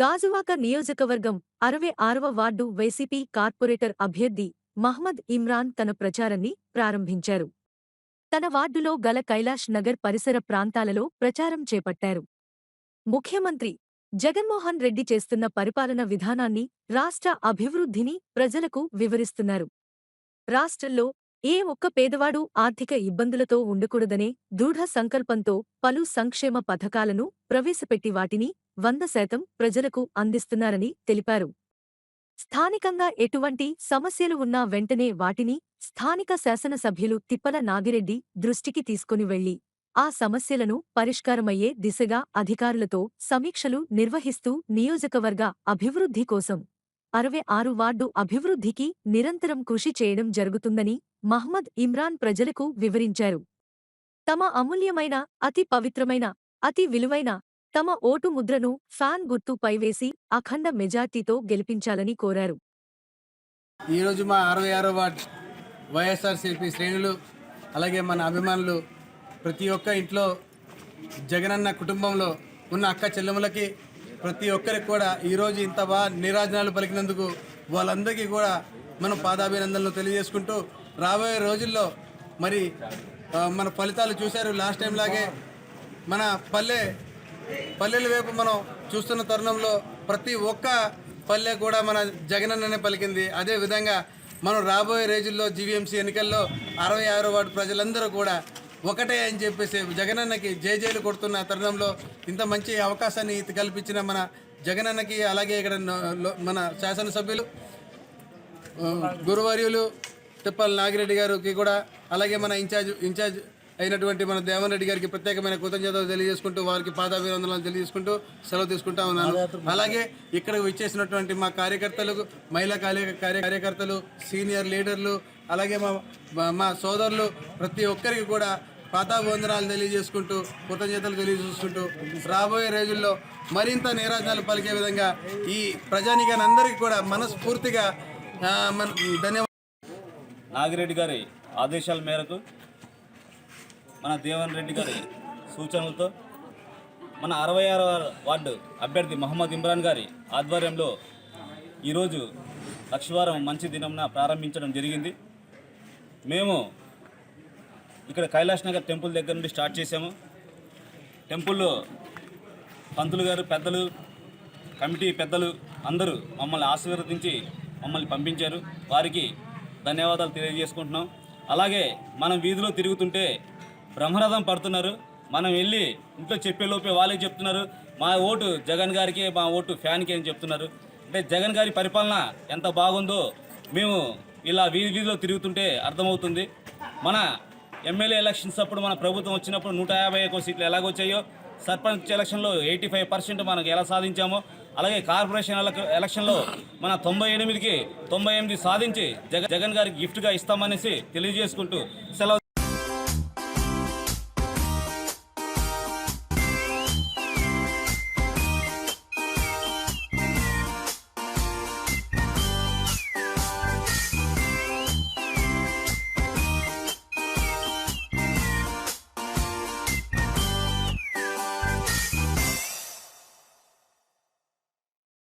గాజువాక నియోజకవర్గం అరవై ఆరవ వార్డు వైసీపీ కార్పొరేటర్ అభ్యర్థి మహ్మద్ ఇమ్రాన్ తన ప్రచారాన్ని ప్రారంభించారు. తన వార్డులో గల కైలాష్ నగర్ పరిసర ప్రాంతాలలో ప్రచారం చేపట్టారు. ముఖ్యమంత్రి జగన్మోహన్ రెడ్డి చేస్తున్న పరిపాలన విధానాన్ని రాష్ట్ర అభివృద్ధిని ప్రజలకు వివరిస్తున్నారు. రాష్ట్రంలో ఏ ఒక్క పేదవాడు ఆర్థిక ఇబ్బందులతో ఉండకూడదనే దృఢ సంకల్పంతో పలు సంక్షేమ పథకాలను ప్రవేశపెట్టి వాటిని వంద శాతం ప్రజలకు అందిస్తున్నారని తెలిపారు. స్థానికంగా ఎటువంటి సమస్యలు ఉన్నా వెంటనే వాటిని స్థానిక శాసనసభ్యులు తిప్పల నాగిరెడ్డి దృష్టికి తీసుకుని వెళ్ళి ఆ సమస్యలను పరిష్కారమయ్యే దిశగా అధికారులతో సమీక్షలు నిర్వహిస్తూ నియోజకవర్గ అభివృద్ధి కోసం అరవై ఆరు వార్డు అభివృద్ధికి నిరంతరం కృషి చేయడం జరుగుతుందని మహ్మద్ ఇమ్రాన్ ప్రజలకు వివరించారు. తమ అమూల్యమైన అతి పవిత్రమైన అతి విలువైన తమ ఓటు ముద్రను ఫ్యాన్ గుర్తుపై వేసి అఖండ మెజార్టీతో గెలిపించాలని కోరారు. ఈరోజు మా అరవై ఆరో వార్డ్ వైఎస్ఆర్సీపీ శ్రేణులు అలాగే మన అభిమానులు ప్రతి ఒక్క ఇంట్లో జగనన్న కుటుంబంలో ఉన్న అక్క చెల్లెములకి ప్రతి ఒక్కరికి కూడా ఈరోజు ఇంత బాగా నిరాజనాలు పలికినందుకు వాళ్ళందరికీ కూడా మనం పాదాభినందనలు తెలియజేసుకుంటూ రాబోయే రోజుల్లో మరి మన ఫలితాలు చూశారు. లాస్ట్ టైం లాగే మన పల్లె పల్లెల వైపు మనం చూస్తున్న తరుణంలో ప్రతి ఒక్క పల్లె కూడా మన జగనన్ననే పలికింది. అదే విధంగా మనం రాబోయే రోజుల్లో జీవీఎంసీ ఎన్నికల్లో అరవై ఆరో వార్డు ప్రజలందరూ కూడా ఒకటే అని చెప్పేసి జగనన్నకి జేజేలు కొడుతున్న తరుణంలో ఇంత మంచి అవకాశాన్ని కల్పించిన మన జగనన్నకి అలాగే ఇక్కడ మన శాసనసభ్యులు గురువర్యులు తిప్పల్ నాగిరెడ్డి గారికి కూడా అలాగే మన ఇన్ఛార్జ్ ఇన్ఛార్జ్ అయినటువంటి మన దేవన్ రెడ్డి గారికి ప్రత్యేకమైన కృతజ్ఞతలు తెలియజేసుకుంటూ వారికి పాదాభివందనలు తెలియజేసుకుంటూ సెలవు తీసుకుంటా ఉన్నాను. అలాగే ఇక్కడ వచ్చేసినటువంటి మా కార్యకర్తలకు మహిళా కార్య కార్యకర్తలు సీనియర్ లీడర్లు అలాగే మా మా- సోదరులు ప్రతి ఒక్కరికి కూడా పాతాభివందనాలు తెలియజేసుకుంటూ కృతజ్ఞతలు తెలియజేసుకుంటూ రాబోయే రోజుల్లో మరింత నీరాజనాలు పలికే విధంగా ఈ ప్రజానికాన్ని అందరికీ కూడా మనస్ఫూర్తిగా మన ధన్యవాదాలు. నాగిరెడ్డి గారి ఆదేశాల మేరకు మన దేవన్ రెడ్డి గారి సూచనలతో మన అరవై ఆరవ వార్డు అభ్యర్థి మహమ్మద్ ఇమ్రాన్ గారి ఆధ్వర్యంలో ఈరోజు లక్షవారం మంచి దినంన ప్రారంభించడం జరిగింది. మేము ఇక్కడ కైలాష్ నగర్ టెంపుల్ దగ్గర నుండి స్టార్ట్ చేసాము టెంపుల్లో పంతులు గారు పెద్దలు కమిటీ పెద్దలు అందరూ మమ్మల్ని ఆశీర్వదించి మమ్మల్ని పంపించారు. వారికి ధన్యవాదాలు తెలియజేసుకుంటున్నాం. అలాగే మనం వీధిలో తిరుగుతుంటే బ్రహ్మరథం పడుతున్నారు. మనం వెళ్ళి ఇంట్లో చెప్పేలోపే వాళ్ళే చెప్తున్నారు. మా ఓటు జగన్ గారికి మా ఓటు ఫ్యాన్కి అని చెప్తున్నారు. అంటే జగన్ గారి పరిపాలన ఎంత బాగుందో మేము ఇలా వీధి వీధిలో తిరుగుతుంటే అర్థమవుతుంది. మన ఎమ్మెల్యే ఎలక్షన్స్ అప్పుడు మన ప్రభుత్వం వచ్చినప్పుడు నూట యాభై ఒక సీట్లు ఎలాగొచ్చాయో సర్పంచ్ ఎలక్షన్లో ఎయిటీ ఫైవ్ పర్సెంట్ మనకు ఎలా సాధించామో అలాగే కార్పొరేషన్ ఎలక్షన్లో మన తొంభై ఎనిమిదికి తొంభై ఎనిమిది సాధించి జగన్ జగన్ గారికి గిఫ్ట్గా ఇస్తామనేసి తెలియజేసుకుంటూ సెలవు